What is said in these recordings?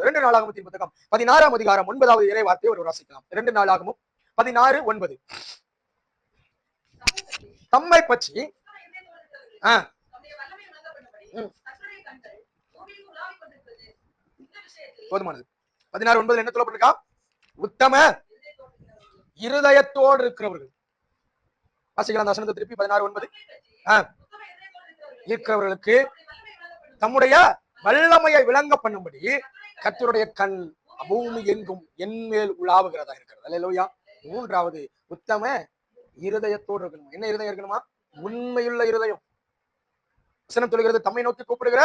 இரண்டு ரெண்டு நாளாகமத்தின் புத்தகம் பதினாறாம் அதிகாரம் ஒன்பதாவது இறை வார்த்தையை ஒரு வாசிக்கலாம். இரண்டு நாளாகவும். பதினாறு ஒன்பது. தம்மை பற்றி ஆ. போதுமானது. பதினாறு ஒன்பது என்ன சொல்லப்பட்டிருக்கா? உத்தம இருதயத்தோடு இருக்கிறவர்கள். வாசிக்கலாம் அந்த வசனத்தை திருப்பி. பதினாறு ஒன்பது. இருக்கிறவர்களுக்கு தம்முடைய வல்லமையை விளங்க பண்ணும்படி கத்தருடைய கண் பூமி எங்கும் என்மேல் உலாவுகிறதா இருக்கிறது. அல்லையா மூன்றாவது உத்தம இருதயத்தோடு இருக்கணும்? என்ன இருதயம் இருக்கணுமா? உண்மையுள்ள இருதயம். வசனம் சொல்கிறது தம்மை நோக்கி கூப்பிடுகிற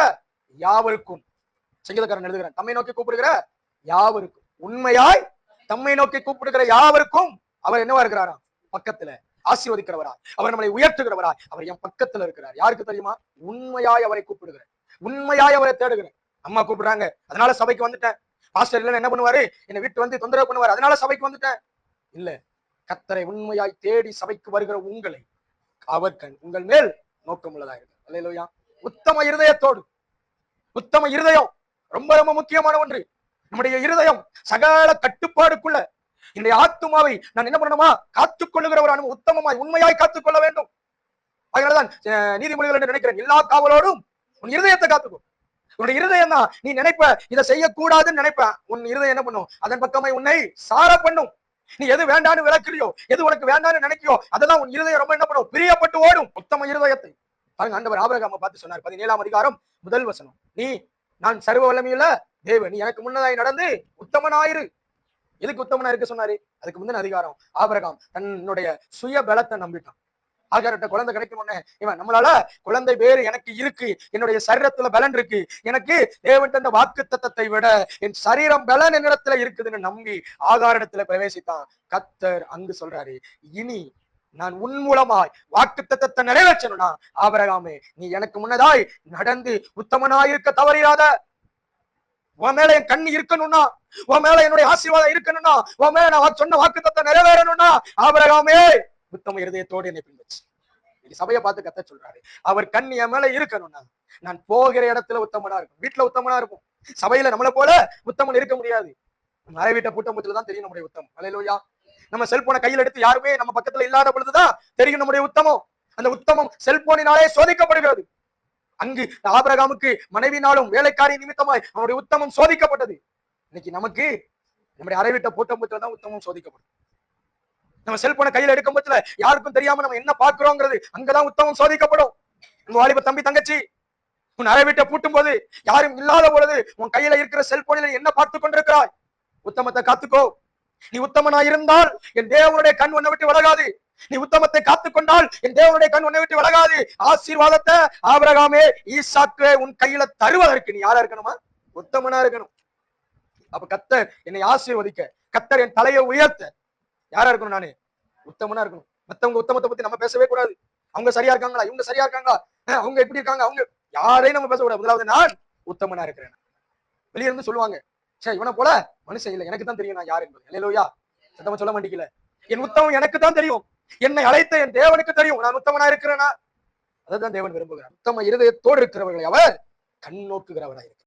யாவருக்கும் சங்கீதக்காரன் எழுதுகிறான் தம்மை நோக்கி கூப்பிடுகிற யாவருக்கும் உண்மையாய் தம்மை நோக்கி கூப்பிடுகிற யாவருக்கும் அவர் என்னவா இருக்கிறாராம் பக்கத்துல ஆசீர்வதிக்கிறவரா அவர் நம்மளை உயர்த்துகிறவரா அவர் என் பக்கத்துல இருக்கிறார். யாருக்கு தெரியுமா? உண்மையாய் அவரை கூப்பிடுகிறார். உண்மையாய் அவரை தேடுகிறேன். அம்மா கூப்பிடுறாங்க. அதனால சபைக்கு வந்துட்டேன். பாஸ்டர் இல்லைன்னு என்ன பண்ணுவாரு? என்னை வீட்டு வந்து தொந்தரவு பண்ணுவாரு. அதனால சபைக்கு வந்துட்டேன். இல்ல கத்தரை உண்மையாய் தேடி சபைக்கு வருகிற உங்களை அவர் கண் உங்கள் மேல் நோக்கம் உள்ளதா இருக்கு அல்லையா உத்தம இருதயத்தோடு. உத்தம இருதயம். ரொம்ப ரொம்ப முக்கியமான ஒன்று. நம்முடைய இருதயம் சகல கட்டுப்பாடுக்குள்ள. இந்த ஆத்துமாவை நான் என்ன பண்ணணுமா? காத்துக் கொள்ளுகிற ஒரு அனுபவம் உத்தமமாய் உண்மையாய் காத்துக் கொள்ள வேண்டும். அதனாலதான் நீதிமொழிகள் என்று நினைக்கிறேன். எல்லா காவலோடும் உன் இருதயத்தை காத்துக்கும் உன்னுடைய இருதயம் தான். நீ நினைப்ப இதை செய்யக்கூடாதுன்னு நினைப்ப. உன் இருதயம் என்ன பண்ணும்? அதன் பக்கமே உன்னை சார பண்ணும். நீ எது வேண்டான்னு விளக்குறியோ எது உனக்கு வேண்டான்னு நினைக்கியோ அதெல்லாம் உன் இருதயம் ரொம்ப என்ன பண்ணும்? பிரியப்பட்டு ஓடும் உத்தம இருதயத்தை. பாருங்க ஆண்டவர் ஆபரகாம பார்த்து சொன்னார். பதினேழாம் அதிகாரம் முதல் வசனம். நீ நான் சர்வ வல்லமையுள்ள தேவன். நீ எனக்கு முன்னதாய் நடந்து உத்தமனாயிரு. எதுக்கு உத்தமனா இருக்க சொன்னாரு? அதுக்கு முந்தின அதிகாரம். ஆபரகாம் தன்னுடைய சுய பலத்தை நம்பிட்டான். ஆகாரட்ட குழந்தை கிடைக்கும் உடனே இவன் நம்மளால குழந்தை பேரு எனக்கு இருக்கு என்னுடைய சரீரத்துல பலன் இருக்கு எனக்கு தேவன் தந்த வாக்கு தத்தத்தை விட என் சரீரம் பலன் என்னிடத்துல இருக்குதுன்னு நம்பி ஆகாரிடத்துல பிரவேசித்தான். கத்தர் அங்கு சொல்றாரு இனி நான் உன் மூலமாய் வாக்கு தத்தத்தை நிறைவேற்றணும்னா ஆபரகாமே நீ எனக்கு முன்னதாய் நடந்து உத்தமனாயிருக்க தவறியாத உன் மேல என் கண்ணு இருக்கணும்னா உன் மேல என்னுடைய ஆசீர்வாதம் இருக்கணும்னா உன் மேல நான் சொன்ன வாக்கு தத்தை நிறைவேறணும்னா ஆபரகாமே உத்தம இருதயத்தோடு என்னை பின்பற்று. சபையை பார்த்து கத்த சொல்றாரு. அவர் கண் என் மேல இருக்கணும்னா நான் போகிற இடத்துல உத்தமனா இருக்கும். வீட்டுல உத்தமனா இருக்கும். சபையில நம்மளை போல உத்தமன் இருக்க முடியாது. மறை வீட்டை பூட்டம்பத்துல தான் தெரியும் நம்முடைய உத்தமம். அலையிலோயா நம்ம செல்போனை கையில் எடுத்து யாருமே நம்ம பக்கத்துல இல்லாத பொழுதுதான் தெரியும் நம்முடைய உத்தமம். அந்த உத்தமம் செல்போனினாலே சோதிக்கப்படுகிறது. அங்கு ஆபரகாமுக்கு மனைவினாலும் வேலைக்காரி நிமித்தமாய் அவனுடைய உத்தமம் சோதிக்கப்பட்டது. இன்னைக்கு நமக்கு நம்முடைய அறை வீட்டை தான் உத்தமம் சோதிக்கப்படும். நம்ம செல்போனை கையில எடுக்கும் பட்சத்துல யாருக்கும் தெரியாம நம்ம என்ன பாக்குறோங்கிறது அங்கதான் உத்தமம் சோதிக்கப்படும். உங்க வாலிப தம்பி தங்கச்சி உன் அறை வீட்டை பூட்டும் போது யாரும் இல்லாத பொழுது உன் கையில இருக்கிற செல்போனில் என்ன பார்த்து கொண்டிருக்கிறாய்? உத்தமத்தை காத்துக்கோ. நீ உத்தமனா இருந்தால் என் தேவனுடைய கண் உன்னை விட்டு விலகாது. நீ உத்தமத்தை காத்துக்கொண்டால் என் தேவனுடைய கண் உன்னை விட்டு விலகாது. ஆசீர்வாதத்தை ஆபரகாமே ஈசாக்கு உன் கையில தருவதற்கு நீ யாரா இருக்கணுமா? உத்தமனா இருக்கணும். அப்ப கத்தர் என்னை ஆசீர்வதிக்க கத்தர் என் தலையை உயர்த்த யாரா இருக்கணும் நானு? உத்தமனா இருக்கணும். மத்தவங்க உத்தமத்தை பத்தி நம்ம பேசவே கூடாது. அவங்க சரியா இருக்காங்களா? இவங்க சரியா இருக்காங்களா? அவங்க எப்படி இருக்காங்க? அவங்க யாரையும் நம்ம பேசக்கூடாது. முதலாவது நான் உத்தமனா இருக்கிறேன். வெளிய இருந்து சொல்லுவாங்க சரி இவனை போல மனுஷன் இல்லை. எனக்கு தான் தெரியும் நான் யார் என்பது. இல்லையா சத்தமா சொல்ல மாட்டேங்கல என் உத்தமம் எனக்கு தான் தெரியும். என்னை அழைத்த என் தேவனுக்கு தெரியும். நான் உத்தமனா இருக்கிறேனா? அதான் தேவன் விரும்புகிறார். உத்தம இருதயத்தோடு இருக்கிறவர்களை அவர் கண் இருக்கிறார்.